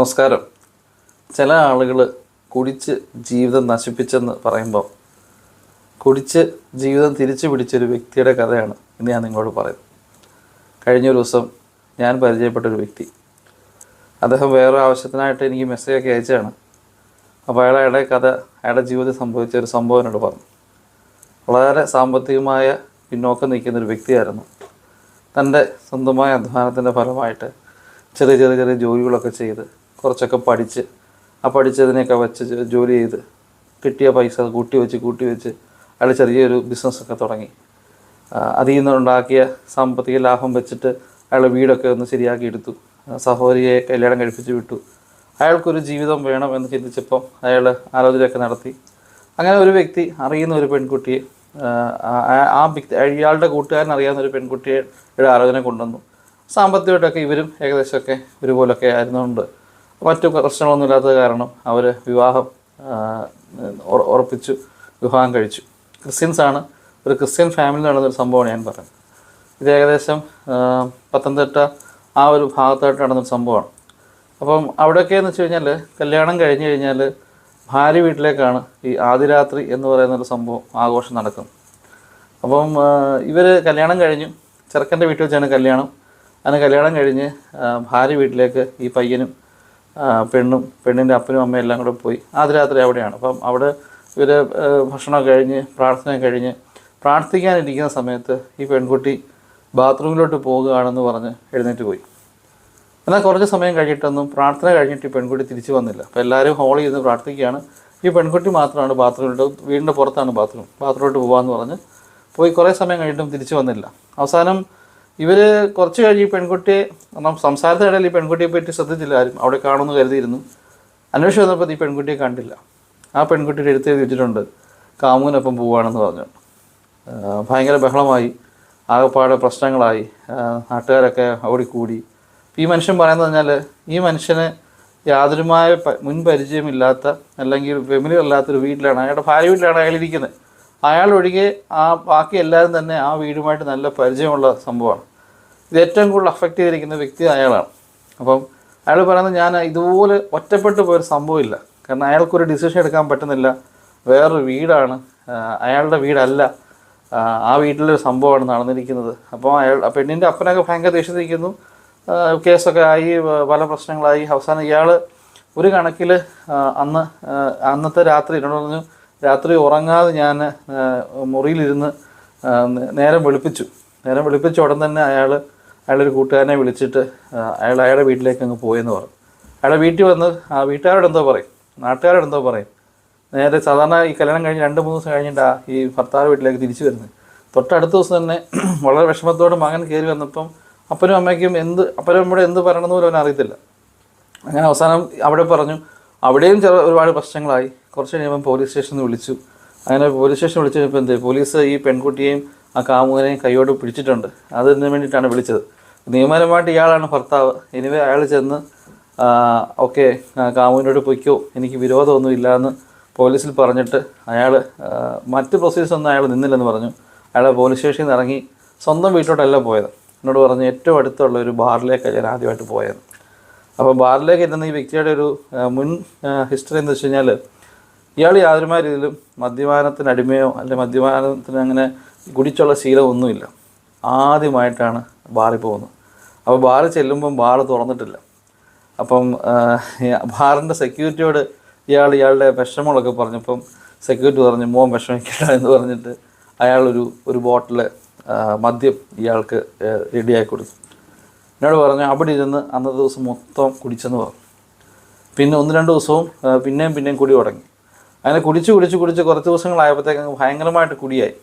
നമസ്കാരം. ചില ആളുകൾ കുടിച്ച് ജീവിതം നശിപ്പിച്ചെന്ന് പറയുമ്പോൾ കുടിച്ച് ജീവിതം തിരിച്ചു പിടിച്ചൊരു വ്യക്തിയുടെ കഥയാണ് ഇന്ന് ഞാൻ നിങ്ങളോട് പറയുന്നത്. കഴിഞ്ഞ ദിവസം ഞാൻ പരിചയപ്പെട്ട ഒരു വ്യക്തി. അദ്ദേഹം വേറെ ആവശ്യത്തിനായിട്ട് എനിക്ക് മെസ്സേജൊക്കെ അയച്ചതാണ്. അപ്പോൾ അയാൾ അയാളുടെ കഥ അയാളുടെ ജീവിതത്തിൽ സംഭവിച്ച ഒരു സംഭവം എന്നോട് പറഞ്ഞു. വളരെ സാമ്പത്തികമായ പിന്നോക്കം നിൽക്കുന്ന ഒരു വ്യക്തിയായിരുന്നു. തന്റെ സ്വന്തമായ അധ്വാനത്തിന്റെ ഫലമായിട്ട് ചെറിയ ചെറിയ ചെറിയ ജോലികളൊക്കെ ചെയ്ത് കുറച്ചൊക്കെ പഠിച്ച് ആ പഠിച്ചതിനെയൊക്കെ വെച്ച് ജോലി ചെയ്ത് കിട്ടിയ പൈസ കൂട്ടി വെച്ച് കൂട്ടി വെച്ച് അയാൾ ചെറിയൊരു ബിസിനസ്സൊക്കെ തുടങ്ങി. അതിൽ നിന്നുണ്ടാക്കിയ സാമ്പത്തിക ലാഭം വെച്ചിട്ട് അയാൾ വീടൊക്കെ ഒന്ന് ശരിയാക്കി എടുത്തു. സഹോദരിയെ കല്യാണം കഴിപ്പിച്ച് വിട്ടു. അയാൾക്കൊരു ജീവിതം വേണം എന്ന് ചിന്തിച്ചപ്പം അയാൾ ആലോചനയൊക്കെ നടത്തി. അങ്ങനെ ഒരു വ്യക്തി അറിയുന്ന ഒരു പെൺകുട്ടിയെ ആ, വ്യക്തി ഇയാളുടെ കൂട്ടുകാരൻ അറിയാവുന്ന ഒരു പെൺകുട്ടിയുടെ ആലോചന കൊണ്ടുവന്നു. സാമ്പത്തികമായിട്ടൊക്കെ ഇവരും ഏകദേശമൊക്കെ ഒരുപോലൊക്കെ ആയിരുന്നുകൊണ്ട് മറ്റു പ്രശ്നങ്ങളൊന്നും ഇല്ലാത്തത് കാരണം അവർ വിവാഹം ഉറപ്പിച്ചു വിവാഹം കഴിച്ചു. ക്രിസ്ത്യൻസ് ആണ് ഒരു ക്രിസ്ത്യൻ ഫാമിലി നടന്നൊരു സംഭവമാണ് ഞാൻ പറഞ്ഞത്. ഇത് ഏകദേശം പത്തനംതിട്ട ആ ഒരു ഭാഗത്തായിട്ട് നടന്നൊരു സംഭവമാണ്. അപ്പം അവിടെയൊക്കെ എന്ന് വെച്ച് കഴിഞ്ഞാൽ കല്യാണം കഴിഞ്ഞ് കഴിഞ്ഞാൽ ഭാര്യ വീട്ടിലേക്കാണ് ഈ ആദിരാത്രി എന്ന് പറയുന്ന ഒരു സംഭവം ആഘോഷം നടക്കുന്നത്. അപ്പം ഇവർ കല്യാണം കഴിഞ്ഞു. ചെറുക്കന്റെ വീട്ടിൽ വെച്ചാണ് കല്യാണം. അങ്ങനെ കല്യാണം കഴിഞ്ഞ് ഭാര്യ വീട്ടിലേക്ക് ഈ പയ്യനും പെണ്ണും പെണ്ണിന്റെ അപ്പനും അമ്മയും എല്ലാം കൂടെ പോയി. ആദ്യരാത്രി അവിടെയാണ്. അപ്പം അവിടെ ഇവർ ഭക്ഷണം കഴിഞ്ഞ് പ്രാർത്ഥന കഴിഞ്ഞ് പ്രാർത്ഥിക്കാനിരിക്കുന്ന സമയത്ത് ഈ പെൺകുട്ടി ബാത്റൂമിലോട്ട് പോകുകയാണെന്ന് പറഞ്ഞ് എഴുന്നേറ്റ് പോയി. എന്നാൽ കുറച്ച് സമയം കഴിഞ്ഞിട്ടൊന്നും പ്രാർത്ഥന കഴിഞ്ഞിട്ട് ഈ പെൺകുട്ടി തിരിച്ചു വന്നില്ല. അപ്പോൾ എല്ലാവരും ഹോളിൽ ഇരുന്ന് പ്രാർത്ഥിക്കുകയാണ്. ഈ പെൺകുട്ടി മാത്രമാണ് ബാത്റൂമിലോട്ട് വീടിന്റെ പുറത്താണ് ബാത്റൂം ബാത്റൂമിലോട്ട് പോകാമെന്ന് പറഞ്ഞ് പോയി. കുറേ സമയം കഴിഞ്ഞിട്ടും തിരിച്ചു വന്നില്ല. അവസാനം ഇവർ കുറച്ച് കഴിഞ്ഞ് ഈ പെൺകുട്ടിയെ കാരണം സംസാരത്തിനിടയിൽ ഈ പെൺകുട്ടിയെ പറ്റി ശ്രദ്ധിച്ചില്ല ആരും അവിടെ കാണുമെന്ന് കരുതിയിരുന്നു. അന്വേഷിച്ച് വന്നപ്പോൾ ഈ പെൺകുട്ടിയെ കണ്ടില്ല. ആ പെൺകുട്ടിയുടെ എടുത്ത് എഴുതി വെച്ചിട്ടുണ്ട് കാമുവിനൊപ്പം പോവുകയാണെന്ന് പറഞ്ഞു. ഭയങ്കര ബഹളമായി ആകെപ്പാടെ പ്രശ്നങ്ങളായി നാട്ടുകാരൊക്കെ ഓടിക്കൂടി ഈ മനുഷ്യൻ പറയുന്നത് പറഞ്ഞാൽ ഈ മനുഷ്യന് യാതൊരുമായ മുൻപരിചയമില്ലാത്ത അല്ലെങ്കിൽ ഫെമിലി അല്ലാത്തൊരു വീട്ടിലാണ് അയാളുടെ ഭാര്യ വീട്ടിലാണ് അയാൾ ഇരിക്കുന്നത്. ഒഴികെ ആ ബാക്കി എല്ലാവരും തന്നെ ആ വീടുമായിട്ട് നല്ല പരിചയമുള്ള സംഭവമാണ്. ഇത് ഏറ്റവും കൂടുതൽ അഫക്റ്റ് ചെയ്തിരിക്കുന്ന വ്യക്തി അയാളാണ്. അപ്പം അയാൾ പറയുന്നത് ഞാൻ ഇതുപോലെ ഒറ്റപ്പെട്ടു പോയൊരു സംഭവമില്ല. കാരണം അയാൾക്കൊരു ഡിസിഷൻ എടുക്കാൻ പറ്റുന്നില്ല. വേറൊരു വീടാണ്. അയാളുടെ വീടല്ല. ആ, വീട്ടിലൊരു സംഭവമാണ് നടന്നിരിക്കുന്നത്. അപ്പോൾ അയാൾ പെണ്ണിന്റെ അപ്പനൊക്കെ ഭയങ്കര ദേഷ്യത്തിരിക്കുന്നു. കേസൊക്കെ ആയി പല പ്രശ്നങ്ങളായി. അവസാനം ഇയാൾ ഒരു കണക്കിൽ അന്ന് അന്നത്തെ രാത്രി എന്നോട് പറഞ്ഞു രാത്രി ഉറങ്ങാതെ ഞാൻ മുറിയിലിരുന്ന് നേരം വെളുപ്പിച്ചു. നേരം വെളുപ്പിച്ച ഉടൻ തന്നെ അയാൾ അയാളൊരു കൂട്ടുകാരനെ വിളിച്ചിട്ട് അയാൾ അയാളുടെ വീട്ടിലേക്ക് അങ്ങ് പോയെന്ന് പറഞ്ഞു. അയാളുടെ വീട്ടിൽ വന്ന് ആ വീട്ടുകാരോട് എന്തോ പറയും. നാട്ടുകാരോട് എന്തോ പറയും. നേരെ സാധാരണ ഈ കല്യാണം കഴിഞ്ഞ് രണ്ട് മൂന്ന് ദിവസം കഴിഞ്ഞിട്ടാണ് ഈ ഭർത്താവ് വീട്ടിലേക്ക് തിരിച്ചു വരുന്നത്. തൊട്ടടുത്ത ദിവസം തന്നെ വളരെ വിഷമത്തോടെ മകൻ കയറി വന്നപ്പം അപ്പനും അമ്മയ്ക്കും എന്ത് അപ്പനും അമ്മയുടെ എന്ത് പറയണമെന്ന് പോലും അവൻ അറിയത്തില്ല. അങ്ങനെ അവസാനം അവിടെ പറഞ്ഞു അവിടെയും ചില ഒരുപാട് പ്രശ്നങ്ങളായി. കുറച്ച് കഴിയുമ്പം പോലീസ് സ്റ്റേഷനിൽ വിളിച്ചു. അങ്ങനെ പോലീസ് സ്റ്റേഷൻ വിളിച്ചു കഴിഞ്ഞപ്പോൾ എന്ത് പോലീസ് ഈ പെൺകുട്ടിയെയും ആ കാമുകനെയും കൈയോട് പിടിച്ചിട്ടുണ്ട്. അതിന് വേണ്ടിയിട്ടാണ് വിളിച്ചത്. നിയമപരമായിട്ട് ഇയാളാണ് ഭർത്താവ്. എനിവേ അയാൾ ചെന്ന് ഓക്കെ കാമുവിനോട് പൊയ്ക്കോ. എനിക്ക് വിരോധമൊന്നുമില്ല എന്ന് പോലീസിൽ പറഞ്ഞിട്ട് അയാൾ മറ്റ് പ്രൊസീജിയേഴ്സൊന്നും അയാൾ നിന്നില്ലെന്ന് പറഞ്ഞു. അയാൾ പോലീസ് സ്റ്റേഷനിൽ നിന്ന് ഇറങ്ങി സ്വന്തം വീട്ടിലോട്ടല്ല പോയത്. എന്നോട് പറഞ്ഞ് ഏറ്റവും അടുത്തുള്ള ഒരു ബാറിലേക്കാണ് ഞാൻ ആദ്യമായിട്ട് പോയത്. അപ്പോൾ ബാറിലേക്ക് എത്തുന്ന ഈ വ്യക്തിയുടെ ഒരു മുൻ ഹിസ്റ്ററി എന്ന് വെച്ച് കഴിഞ്ഞാൽ ഇയാൾ യാതൊരുമായ രീതിയിലും മദ്യപാനത്തിന് അടിമയോ അല്ലെങ്കിൽ മദ്യപാനത്തിന് അങ്ങനെ കുടിച്ചുള്ള ശീലമൊന്നുമില്ല. ആദ്യമായിട്ടാണ് ബാറിൽ പോകുന്നു അപ്പോൾ ബാറിൽ ചെല്ലുമ്പം ബാർ തുറന്നിട്ടില്ല. അപ്പം ബാറിന്റെ സെക്യൂരിറ്റിയോട് ഇയാൾ ഇയാളുടെ വിഷമങ്ങളൊക്കെ പറഞ്ഞപ്പം സെക്യൂരിറ്റി പറഞ്ഞു മോൻ വിഷമിക്കണ്ട എന്ന് പറഞ്ഞിട്ട് അയാളൊരു ഒരു ബോട്ടിൽ മദ്യം ഇയാൾക്ക് റെഡിയായി കൊടുത്തു. എന്നോട് പറഞ്ഞു അവിടെ ഇരുന്ന് അന്നത്തെ ദിവസം മൊത്തം കുടിച്ചെന്ന് പറഞ്ഞു. പിന്നെ ഒന്ന് രണ്ട് ദിവസവും പിന്നെയും പിന്നെയും കുടി തുടങ്ങി. അങ്ങനെ കുടിച്ച് കുടിച്ച് കുടിച്ച് കുറച്ച് ദിവസങ്ങളായപ്പോഴത്തേക്ക് ഭയങ്കരമായിട്ട് കുടിയായി.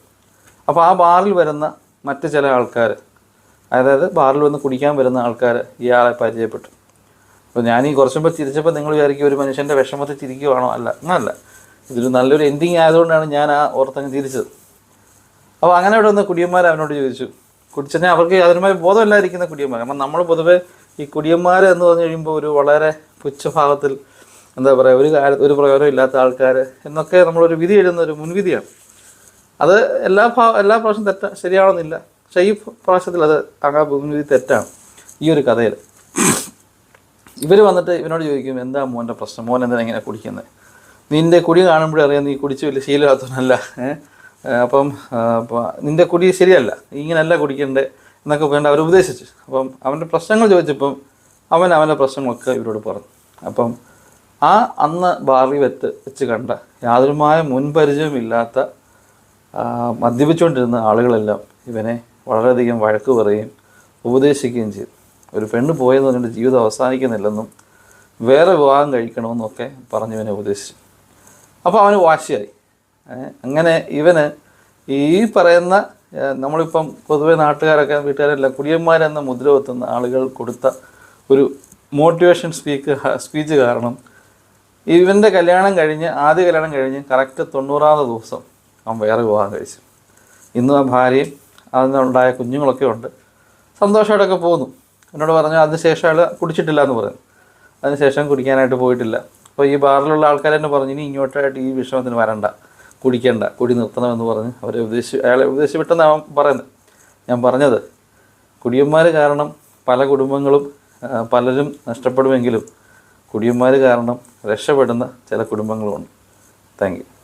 അപ്പോൾ ആ ബാറിൽ വരുന്ന മറ്റ് ചില ആൾക്കാർ അതായത് ബാറിൽ വന്ന് കുടിക്കാൻ വരുന്ന ആൾക്കാർ ഇയാളെ പരിചയപ്പെട്ടു. അപ്പോൾ ഞാൻ ഈ കുറച്ച് മുമ്പ് ചിരിച്ചപ്പോൾ നിങ്ങൾ വിചാരിക്കും ഒരു മനുഷ്യന്റെ വിഷമത്തിൽ ചിരിക്കുവാണോ? അല്ല അങ്ങനല്ല. ഇതൊരു നല്ലൊരു എൻഡിങ് ആയതുകൊണ്ടാണ് ഞാൻ ആ ഓർത്തങ്ങ് തിരിച്ചത് അപ്പോൾ അങ്ങനെ ഇവിടെ വന്ന കുടിയന്മാർ അവനോട് ചോദിച്ചു. കുടിച്ചെന്നാൽ അവർക്ക് അതിനുമായി ബോധമില്ലാതിരിക്കുന്ന കുടിയന്മാർ. കാരണം നമ്മൾ പൊതുവെ ഈ കുടിയന്മാർ എന്ന് പറഞ്ഞു കഴിയുമ്പോൾ ഒരു വളരെ പുച്ഛഭാവത്തിൽ എന്താ പറയുക ഒരു കാര്യ ഒരു പ്രയോജനം ഇല്ലാത്ത ആൾക്കാർ എന്നൊക്കെ നമ്മളൊരു വിധി എഴുതുന്ന ഒരു മുൻവിധിയാണ്. അത് എല്ലാ ഭാ എല്ലാ പ്രാവശ്യം തെറ്റ ശരിയാണെന്നില്ല. പക്ഷേ ഈ പ്രാവശ്യത്തിൽ അത് താങ്കാ ഭൂമി തെറ്റാണ്. ഈ ഒരു കഥയിൽ. ഇവർ വന്നിട്ട് ഇവനോട് ചോദിക്കും എന്താ മോന്റെ പ്രശ്നം? മോൻ എന്തിനാ ഇങ്ങനെ കുടിക്കുന്നത് നിന്റെ കുടി കാണുമ്പോഴേ അറിയാം നീ കുടിച്ച് വലിയ ശീലമാത്തവനല്ല. അപ്പം നിന്റെ കുടി ശരിയല്ല. ഇങ്ങനെയല്ല കുടിക്കണ്ടേ? എന്നൊക്കെ വേണ്ട അവർ ഉപദേശിച്ചു. അപ്പം അവന്റെ പ്രശ്നങ്ങൾ ചോദിച്ചപ്പം അവൻ അവന്റെ പ്രശ്നങ്ങളൊക്കെ ഇവരോട് പറഞ്ഞു. അപ്പം ആ അന്ന് ബാറി വെത്ത് വെച്ച് കണ്ട യാതൊരുമായ മുൻപരിചയമില്ലാത്ത മദ്യപിച്ചുകൊണ്ടിരുന്ന ആളുകളെല്ലാം ഇവനെ വളരെയധികം വഴക്ക് പറയുകയും ഉപദേശിക്കുകയും ചെയ്തു. ഒരു പെണ്ണ് പോയെന്ന് പറഞ്ഞിട്ട് ജീവിതം അവസാനിക്കുന്നില്ലെന്നും വേറെ വിവാഹം കഴിക്കണമെന്നൊക്കെ പറഞ്ഞ് ഇവനെ ഉപദേശിച്ചു. അപ്പോൾ അവന് വാശിയായി. അങ്ങനെ ഇവന് ഈ പറയുന്ന നമ്മളിപ്പം പൊതുവെ നാട്ടുകാരൊക്കെ വീട്ടുകാരെല്ലാം കുടിയന്മാരെന്ന മുദ്ര വെത്തുന്ന ആളുകൾ കൊടുത്ത ഒരു മോട്ടിവേഷൻ സ്പീക്ക് സ്പീച്ച് കാരണം ഇവന്റെ കല്യാണം കഴിഞ്ഞ് ആദ്യ കല്യാണം കഴിഞ്ഞ് കറക്റ്റ് തൊണ്ണൂറാമത് ദിവസം അവൻ വേറെ വിവാഹം കഴിച്ചു. ഇന്നും ആ ഭാര്യയും അതിനുണ്ടായ കുഞ്ഞുങ്ങളൊക്കെ ഉണ്ട്. സന്തോഷമായിട്ടൊക്കെ പോകുന്നു. എന്നോട് പറഞ്ഞു അതിനുശേഷം അയാൾ കുടിച്ചിട്ടില്ല എന്ന് പറഞ്ഞു. അതിനുശേഷം കുടിക്കാനായിട്ട് പോയിട്ടില്ല. അപ്പോൾ ഈ ബാറിലുള്ള ആൾക്കാർ തന്നെ പറഞ്ഞു ഇനി ഇങ്ങോട്ടായിട്ട് ഈ വിഷമത്തിന് വരണ്ട. കുടിക്കണ്ട. കുടി നിർത്തണമെന്ന് പറഞ്ഞ് അവരെ ഉപദേശി അയാളെ ഉപദേശിച്ച് വിട്ടെന്നാണ് അവൻ പറയുന്നത് ഞാൻ പറഞ്ഞത് കുടിയന്മാർ കാരണം പല കുടുംബങ്ങളും പലരും നഷ്ടപ്പെടുമെങ്കിലും കുടിയന്മാർ കാരണം രക്ഷപ്പെടുന്ന ചില കുടുംബങ്ങളുമുണ്ട് താങ്ക് യു.